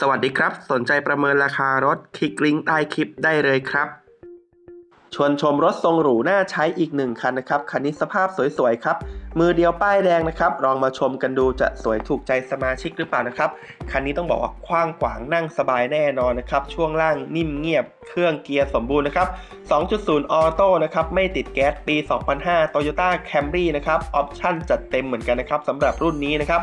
สวัสดีครับ สนใจประเมินราคารถคลิกลิงก์ใต้คลิปได้เลยครับ ชวนชมรถทรงหรูน่าใช้อีกหนึ่งคันนะครับ คันนี้สภาพสวยๆครับ มือเดียวป้ายแดงนะครับ ลองมาชมกันดูจะสวยถูกใจสมาชิกหรือเปล่านะครับ คันนี้ต้องบอกว่ากว้างขวางนั่งสบายแน่นอนนะครับ ช่วงล่างนิ่มเงียบ เครื่องเกียร์สมบูรณ์นะครับ 2.0 ออโต้นะครับ ไม่ติดแก๊สปี 2005 Toyota Camry นะครับ ออปชั่นจัดเต็มเหมือนกันนะครับสำหรับรุ่นนี้นะครับ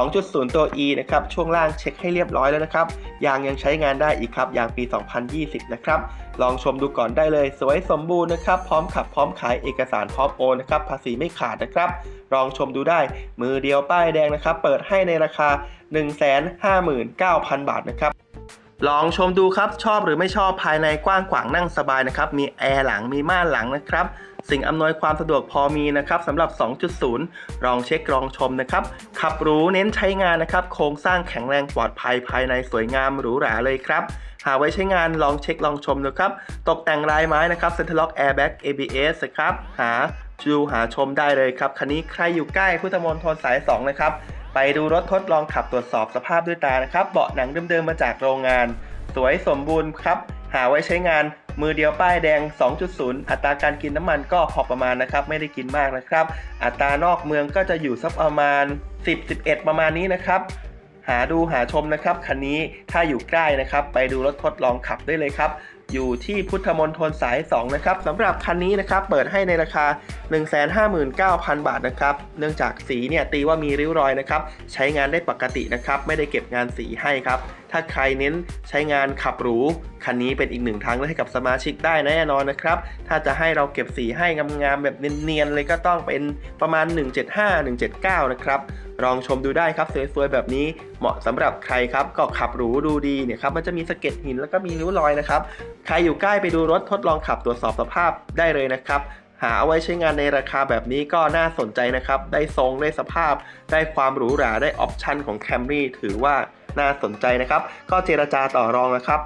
2.0 ตัว E นะครับ ช่วงล่างเช็คให้เรียบร้อยแล้วนะครับ ยางยังใช้งานได้อีกครับ ยางปี 2020 นะครับ ลองชมดูก่อนได้เลย สวยสมบูรณ์นะครับ พร้อมขับพร้อมขายเอกสารพร้อมโอนนะครับ ภาษีไม่ขาดนะครับ ลองชมดูได้ มือเดียวป้ายแดงนะครับ เปิดให้ในราคา 159,000 บาทนะครับ ลองชมดูครับชอบหรือไม่ชอบภายในกว้างขวางนั่งสบายนะครับ มีแอร์หลังมีม่านหลังนะครับ สิ่งอำนวยความสะดวกพอมีนะครับสำหรับ 2.0 ลองเช็คลองชมนะครับ ขับหรูเน้นใช้งานนะครับ โครงสร้างแข็งแรงปลอดภัยภายในสวยงามหรูหราเลยครับหาไว้ใช้งานลองเช็คลองชมดูครับ ตกแต่งลายไม้นะครับเซ็นทรัลล็อกแอร์แบ็ก ABS ครับ หาดูหาชมได้เลยครับ คันนี้ใครอยู่ใกล้พุทธมณฑลสาย 2 นะครับ ไปดูรถทดลองขับตรวจสอบสภาพด้วยตานะครับ เบาะหนังเดิมๆมาจากโรงงาน สวยสมบูรณ์ครับ หาไว้ใช้งานมือเดียวป้ายแดง 2.0 อัตราการกินน้ำมันก็พอประมาณนะครับ ไม่ได้กินมากนะครับ อัตรานอกเมืองก็จะอยู่สักประมาณ 10-11 ประมาณนี้นะครับ หาดูหาชมนะครับ คันนี้ถ้าอยู่ใกล้นะครับ ไปดูรถทดลองขับได้เลยครับ อยู่ที่พุทธมณฑลสาย 2 นะครับสำหรับคันนี้นะครับเปิดให้ในราคา 159,000 บาทนะครับเนื่องจากสีเนี่ยตีว่ามีริ้วรอยนะครับใช้งานได้ปกตินะครับไม่ได้เก็บงานสีให้ครับถ้าใครเน้นใช้งานขับหรูคันนี้เป็นอีกหนึ่งทางเลือกให้กับสมาชิกได้แน่นอนนะครับถ้าจะให้เราเก็บสีให้งามๆแบบเนียนๆเลยก็ต้องเป็นประมาณ 175 179 นะครับ ลองชมดูได้ครับสวยๆแบบนี้เหมาะสำหรับใครครับก็ขับหรูดูดีเนี่ยครับมันจะมีสะเก็ดหินแล้วก็มีริ้วรอยนะครับใครอยู่ใกล้ไปดูรถทดลองขับตรวจสอบสภาพได้เลยนะครับหาเอาไว้ใช้งานในราคาแบบนี้ก็น่าสนใจนะครับ ได้ทรง ได้สภาพ ได้ความหรูหรา ได้ออปชันของ Camry ถือว่าน่าสนใจนะครับ ก็เจรจาต่อรองนะครับ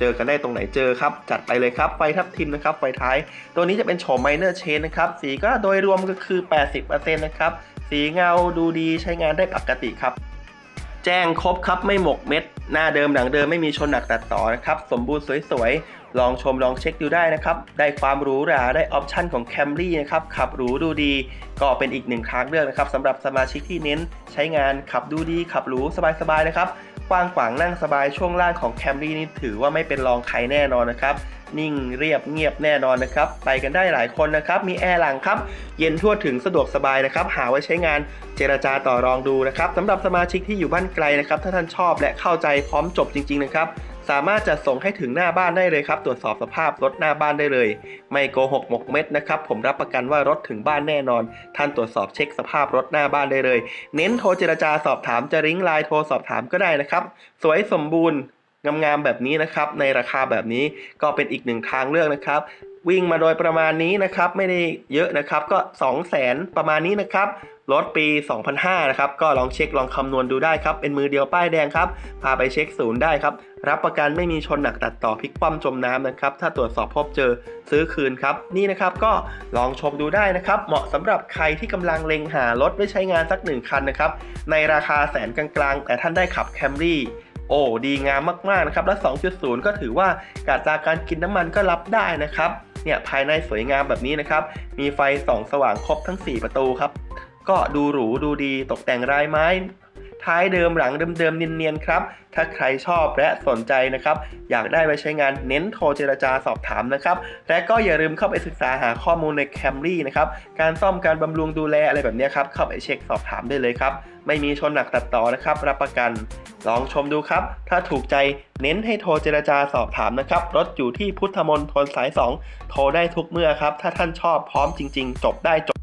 เจอกันได้ตรงไหนเจอครับ จัดไปเลยครับไฟทับทิมนะครับไฟท้าย ตัวนี้จะเป็นโฉมไมเนอร์เชนนะครับ สีก็โดยรวมก็คือ 80%นะครับ สีเงาดูดีใช้งานได้ปกติครับ แจ้งครบครับไม่หมกเม็ด หน้าเดิมหลังเดิมไม่มีชนหนักตัดต่อนะครับ สมบูรณ์สวยๆ ลองชมลองเช็คดูได้นะครับ ได้ความหรูหราได้ออปชันของ Camry นะครับขับหรูดูดี ก็เป็นอีกหนึ่งทางเลือกนะครับสำหรับสมาชิกที่เน้นใช้งานขับดูดีขับหรูสบายๆนะครับ กว้างขวางนั่งสบายช่วงล่างของแคมรี่นี่ถือว่าไม่เป็นรองใครแน่นอนนะครับ นิ่งเรียบเงียบแน่นอนนะครับ ไปกันได้หลายคนนะครับ มีแอร์หลังครับ เย็นทั่วถึงสะดวกสบายนะครับ หาไว้ใช้งานเจรจาต่อรองดูนะครับสำหรับสมาชิกที่อยู่บ้านไกลนะครับ ถ้าท่านชอบและเข้าใจพร้อมจบจริง ๆ นะครับ สามารถจัดส่งให้ถึงหน้าบ้านได้เลยครับ ตรวจสอบสภาพรถหน้าบ้านได้เลย ไม่โกหกหมกเม็ดนะครับ ผมรับประกันว่ารถถึงบ้านแน่นอน ท่านตรวจสอบเช็คสภาพรถหน้าบ้านได้เลย เน้นโทรเจรจาสอบถามจะริ้งไลน์โทรสอบถามก็ได้นะครับ สวยสมบูรณ์ งามๆแบบนี้นะครับ ในราคาแบบนี้ก็เป็นอีกหนึ่งทางเลือกนะครับ วิ่งมาโดยประมาณนี้นะครับ ไม่ได้เยอะนะครับก็ 2 0 0แสนประมาณนี้นะครับรถปี 2005 นะครับ ก็ลองเช็คลองคำนวณดูได้ครับ เป็นมือเดียวป้ายแดงครับ พาไปเช็คศูนย์ได้ครับ รับประกันไม่มีชนหนักตัดต่อพลิกคว่ำจมน้ำนะครับ ถ้าตรวจสอบพบเจอซื้อคืนครับ นี่นะครับก็ลองชมดูได้นะครับ เหมาะสำหรับใครที่กำลังเล็งหารถไว้ใช้งานสักหนึ่งคันนะครับ ในราคาแสนกลางๆ แต่ท่านได้ขับ Camry โอ้ดีงามมากๆนะครับและ 2.0 ก็ถือว่าการจากการกินน้ำมันก็รับได้นะครับเนี่ยภายในสวยงามแบบนี้นะครับมีไฟส่องสว่างครบทั้ง 4 ประตูครับก็ดูหรูดูดีตกแต่งรายไม้ ท้ายเดิมหลังเดิมๆเนียนๆครับ ถ้าใครชอบและสนใจนะครับ อยากได้ไปใช้งานเน้นโทรเจรจาสอบถามนะครับ และก็อย่าลืมเข้าไปศึกษาหาข้อมูลใน Camry นะครับ การซ่อมการบำรุงดูแลอะไรแบบนี้ครับ เข้าไปเช็คสอบถามได้เลยครับ ไม่มีชนหนักตัดต่อนะครับ รับประกัน ลองชมดูครับ ถ้าถูกใจเน้นให้โทรเจรจาสอบถามนะครับ รถอยู่ที่พุทธมณฑลสาย 2 โทรได้ทุกเมื่อครับ ถ้าท่านชอบพร้อมจริง ๆ จบได้จบ